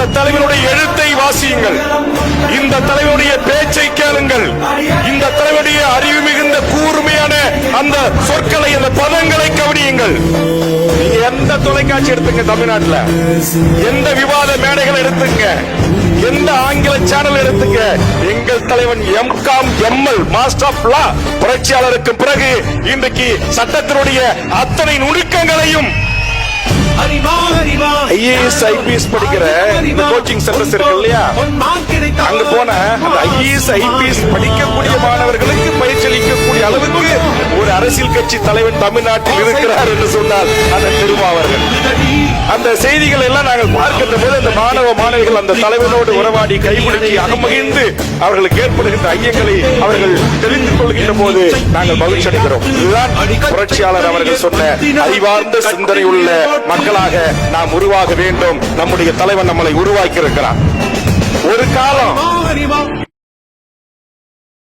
இந்த தலைவனுடைய எழுத்தை வாசியுங்கள். இந்த தலைவனுடைய பேச்சை கேளுங்கள். இந்த தலைவனுடைய அறிவு மிகுந்த கூர்மையான அந்த சொற்களை அந்த பதங்களை கவனியுங்கள். நீங்க எந்த தொலைக்காட்சி எடுத்துங்க தமிழ்நாட்டில்? எந்த விவாத மேடைகள் எடுத்துங்க? எந்த ஆங்கில சேனல் எடுத்துங்க? எங்கள் தலைவன் M Com M L master of law புரட்சியாளருக்கு பிறகு இன்றைக்கு சட்டத்தினுடைய அத்தனை நுணுக்கங்களையும் அறிவா அறிவா ஐஏஎஸ் ஐபிஎஸ் படிக்கிற இந்த கோச்சிங் சென்டர்ஸ் இருக்கு இல்லையா? அங்க போன அந்த ஐஏஎஸ் ஐபிஎஸ் படிக்கக்கூடிய மாணவர்களுக்கு பயிற்சி அளிக்கக்கூடிய அளவுக்கு ஒரு அரசியல் கட்சி தலைவன் தமிழ்நாட்டில் இருக்கிறார் என்று சொன்னால் அந்த திருமாவர்கள். அந்த செய்திகள் எல்லாம் நாங்கள் பார்க்கின்ற போது அந்த மாணவ மாணவிகள் அந்த தலைவனோடு உறவாடி கைபிடிச்சி அகமகிழ்ந்து அவர்களுக்கு ஏற்படுகின்ற ஐயங்களை அவர்கள் தெரிந்து கொள்கின்ற போது நாங்கள் மகிழ்ச்சி அடைகிறோம். இதுதான் புரட்சியாளர் அவர்கள் சொன்ன அறிவார்ந்த சிந்தனை உள்ள மக்களாக நாம் உருவாக வேண்டும். நம்முடைய தலைவன் நம்மளை உருவாக்கி இருக்கிறார் ஒரு காலம்